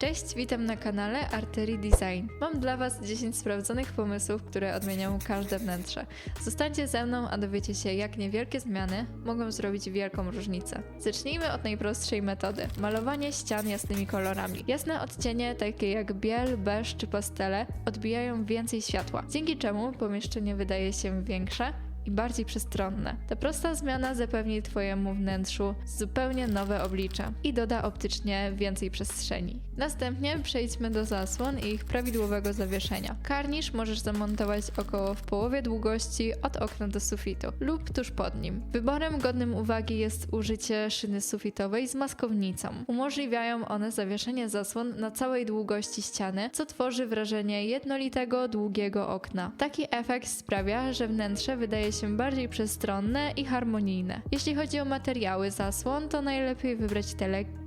Cześć, witam na kanale Artery Design. Mam dla Was 10 sprawdzonych pomysłów, które odmienią każde wnętrze. Zostańcie ze mną, a dowiecie się, jak niewielkie zmiany mogą zrobić wielką różnicę. Zacznijmy od najprostszej metody malowanie ścian jasnymi kolorami. Jasne odcienie, takie jak biel, beż czy pastele, odbijają więcej światła, dzięki czemu pomieszczenie wydaje się większe i bardziej przestronne. Ta prosta zmiana zapewni Twojemu wnętrzu zupełnie nowe oblicze i doda optycznie więcej przestrzeni. Następnie przejdźmy do zasłon i ich prawidłowego zawieszenia. Karnisz możesz zamontować około w połowie długości od okna do sufitu lub tuż pod nim. Wyborem godnym uwagi jest użycie szyny sufitowej z maskownicą. Umożliwiają one zawieszenie zasłon na całej długości ściany, co tworzy wrażenie jednolitego, długiego okna. Taki efekt sprawia, że wnętrze wydaje się bardziej przestronne i harmonijne. Jeśli chodzi o materiały zasłon, to najlepiej wybrać te lekkie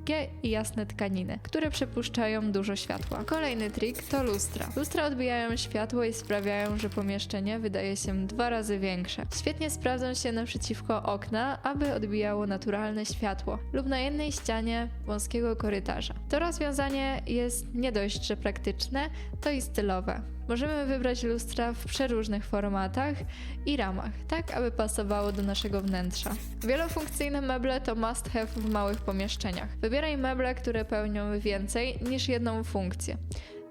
i jasne tkaniny, które przepuszczają dużo światła. Kolejny trik to lustra. Lustra odbijają światło i sprawiają, że pomieszczenie wydaje się dwa razy większe. Świetnie sprawdzą się naprzeciwko okna, aby odbijało naturalne światło lub na jednej ścianie wąskiego korytarza. To rozwiązanie jest nie dość, że praktyczne, to i stylowe. Możemy wybrać lustra w przeróżnych formatach i ramach, tak aby pasowało do naszego wnętrza. Wielofunkcyjne meble to must have w małych pomieszczeniach. Wybieraj meble, które pełnią więcej niż jedną funkcję.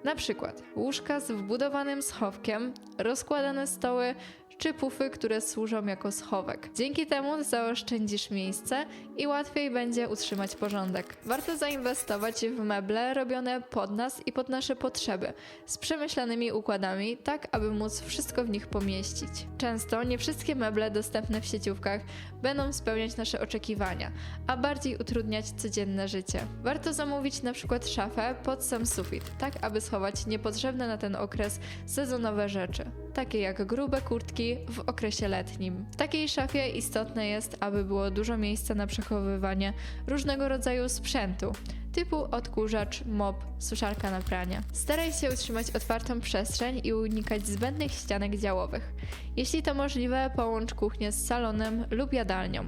Na przykład łóżka z wbudowanym schowkiem, rozkładane stoły czy pufy, które służą jako schowek. Dzięki temu zaoszczędzisz miejsce i łatwiej będzie utrzymać porządek. Warto zainwestować w meble robione pod nas i pod nasze potrzeby, z przemyślanymi układami, tak aby móc wszystko w nich pomieścić. Często nie wszystkie meble dostępne w sieciówkach będą spełniać nasze oczekiwania, a bardziej utrudniać codzienne życie. Warto zamówić na przykład szafę pod sam sufit, tak aby schować niepotrzebne na ten okres sezonowe rzeczy, takie jak grube kurtki w okresie letnim. W takiej szafie istotne jest, aby było dużo miejsca na przechowywanie różnego rodzaju sprzętu, typu odkurzacz, mop, suszarka na pranie. Staraj się utrzymać otwartą przestrzeń i unikać zbędnych ścianek działowych. Jeśli to możliwe, połącz kuchnię z salonem lub jadalnią.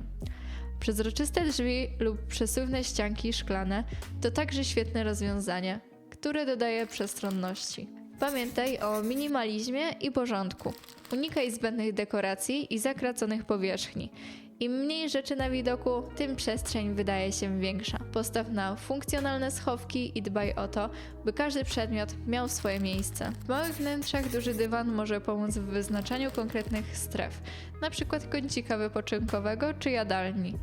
Przezroczyste drzwi lub przesuwne ścianki szklane to także świetne rozwiązanie, które dodaje przestronności. Pamiętaj o minimalizmie i porządku. Unikaj zbędnych dekoracji i zakraconych powierzchni. Im mniej rzeczy na widoku, tym przestrzeń wydaje się większa. Postaw na funkcjonalne schowki i dbaj o to, by każdy przedmiot miał swoje miejsce. W małych wnętrzach duży dywan może pomóc w wyznaczaniu konkretnych stref, np. kącika wypoczynkowego czy jadalni.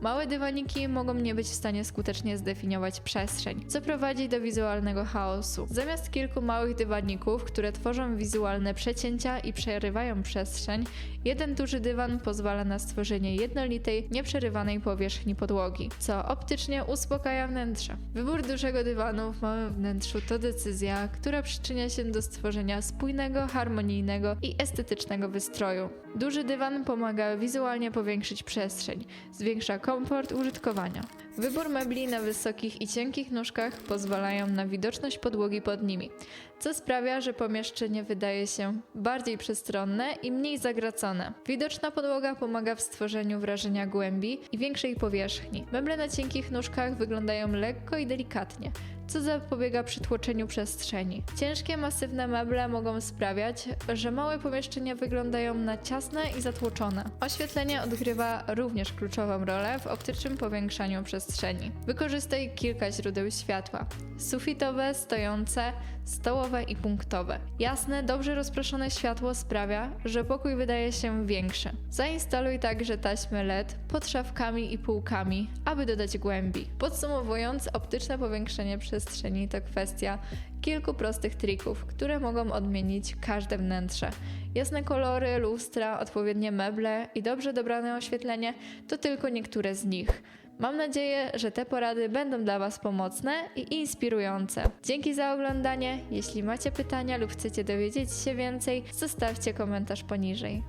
Małe dywaniki mogą nie być w stanie skutecznie zdefiniować przestrzeń, co prowadzi do wizualnego chaosu. Zamiast kilku małych dywaników, które tworzą wizualne przecięcia i przerywają przestrzeń, jeden duży dywan pozwala na stworzenie jednolitej, nieprzerywanej powierzchni podłogi, co optycznie uspokaja wnętrze. Wybór dużego dywanu w małym wnętrzu to decyzja, która przyczynia się do stworzenia spójnego, harmonijnego i estetycznego wystroju. Duży dywan pomaga wizualnie powiększyć przestrzeń, zwiększa komfort użytkowania. Wybór mebli na wysokich i cienkich nóżkach pozwalają na widoczność podłogi pod nimi, co sprawia, że pomieszczenie wydaje się bardziej przestronne i mniej zagracone. Widoczna podłoga pomaga w stworzeniu wrażenia głębi i większej powierzchni. Meble na cienkich nóżkach wyglądają lekko i delikatnie, co zapobiega przytłoczeniu przestrzeni. Ciężkie, masywne meble mogą sprawiać, że małe pomieszczenia wyglądają na ciasne i zatłoczone. Oświetlenie odgrywa również kluczową rolę w optycznym powiększaniu przestrzeni. Wykorzystaj kilka źródeł światła: sufitowe, stojące, stołowe i punktowe. Jasne, dobrze rozproszone światło sprawia, że pokój wydaje się większy. Zainstaluj także taśmy LED pod szafkami i półkami, aby dodać głębi. Podsumowując, optyczne powiększenie przestrzeni to kwestia kilku prostych trików, które mogą odmienić każde wnętrze. Jasne kolory, lustra, odpowiednie meble i dobrze dobrane oświetlenie to tylko niektóre z nich. Mam nadzieję, że te porady będą dla Was pomocne i inspirujące. Dzięki za oglądanie. Jeśli macie pytania lub chcecie dowiedzieć się więcej, zostawcie komentarz poniżej.